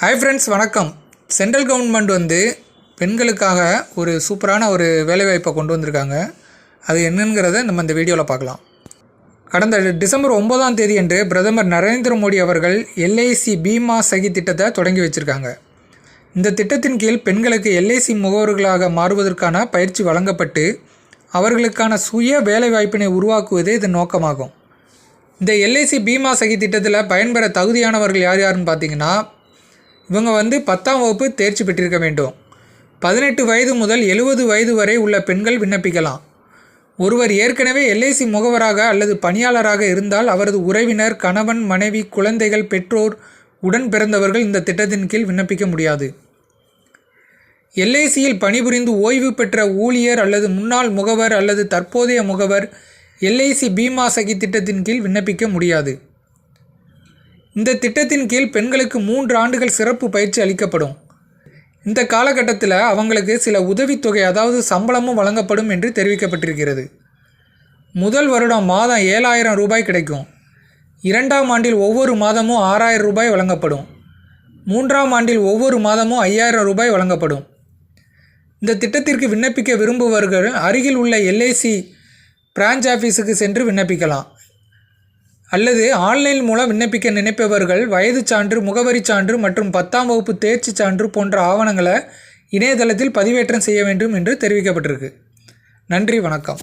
Hi friends வணக்கம். Central government வந்து பெண்களுக்காக ஒரு சூப்பரான ஒரு வேலைவாய்ப்பை கொண்டு வந்திருக்காங்க. அது என்னங்கிறத நம்ம இந்த வீடியோவில் பார்க்கலாம். கடந்த டிசம்பர் ஒன்பதாம் தேதி அன்று பிரதமர் நரேந்திர மோடி அவர்கள் எல்ஐசி பீமா சகி திட்டத்தை தொடங்கி வச்சுருக்காங்க. இந்த திட்டத்தின் கீழ் பெண்களுக்கு எல்ஐசி முகவர்களாக மாறுவதற்கான பயிற்சி வழங்கப்பட்டு அவர்களுக்கான சுய வேலைவாய்ப்பினை உருவாக்குவதே இதன் நோக்கமாகும். இந்த எல்ஐசி பீமா சகி திட்டத்தில் பயன்பெற தகுதியானவர்கள் யார் யாருன்னு பார்த்தீங்கன்னா இவங்க வந்து பத்தாம் வகுப்பு தேர்ச்சி பெற்றிருக்க வேண்டும். பதினெட்டு வயது முதல் எழுபது வயது வரை உள்ள பெண்கள் விண்ணப்பிக்கலாம். ஒருவர் ஏற்கனவே எல்ஐசி முகவராக அல்லது பணியாளராக இருந்தால் அவரது உறவினர் கணவன் மனைவி குழந்தைகள் பெற்றோர் உடன் பிறந்தவர்கள் இந்த திட்டத்தின் கீழ் விண்ணப்பிக்க முடியாது. எல்ஐசியில் பணிபுரிந்து ஓய்வு பெற்ற ஊழியர் அல்லது முன்னாள் முகவர் அல்லது தற்போதைய முகவர் எல்ஐசி பீமா சகி திட்டத்தின் கீழ் விண்ணப்பிக்க முடியாது. இந்த திட்டத்தின் கீழ் பெண்களுக்கு மூன்று ஆண்டுகள் சிறப்பு பயிற்சி அளிக்கப்படும். இந்த காலகட்டத்தில் அவங்களுக்கு சில உதவித்தொகை அதாவது சம்பளமும் வழங்கப்படும் என்று தெரிவிக்கப்பட்டிருக்கிறது. முதல் வருடம் மாதம் ஏழாயிரம் ரூபாய் கிடைக்கும். இரண்டாம் ஆண்டில் ஒவ்வொரு மாதமும் ஆறாயிரம் ரூபாய் வழங்கப்படும். மூன்றாம் ஆண்டில் ஒவ்வொரு மாதமும் ஐயாயிரம் ரூபாய் வழங்கப்படும். இந்த திட்டத்திற்கு விண்ணப்பிக்க விரும்புபவர்கள் அருகில் உள்ள எல்ஐசி பிரான்ச் ஆஃபீஸுக்கு சென்று விண்ணப்பிக்கலாம். அல்லது ஆன்லைன் மூலம் விண்ணப்பிக்க நினைப்பவர்கள் வயது சான்று முகவரி சான்று மற்றும் பத்தாம் வகுப்பு தேர்ச்சி சான்று போன்ற ஆவணங்களை இணையதளத்தில் பதிவேற்றம் செய்ய வேண்டும் என்று தெரிவிக்கப்பட்டிருக்கு. நன்றி வணக்கம்.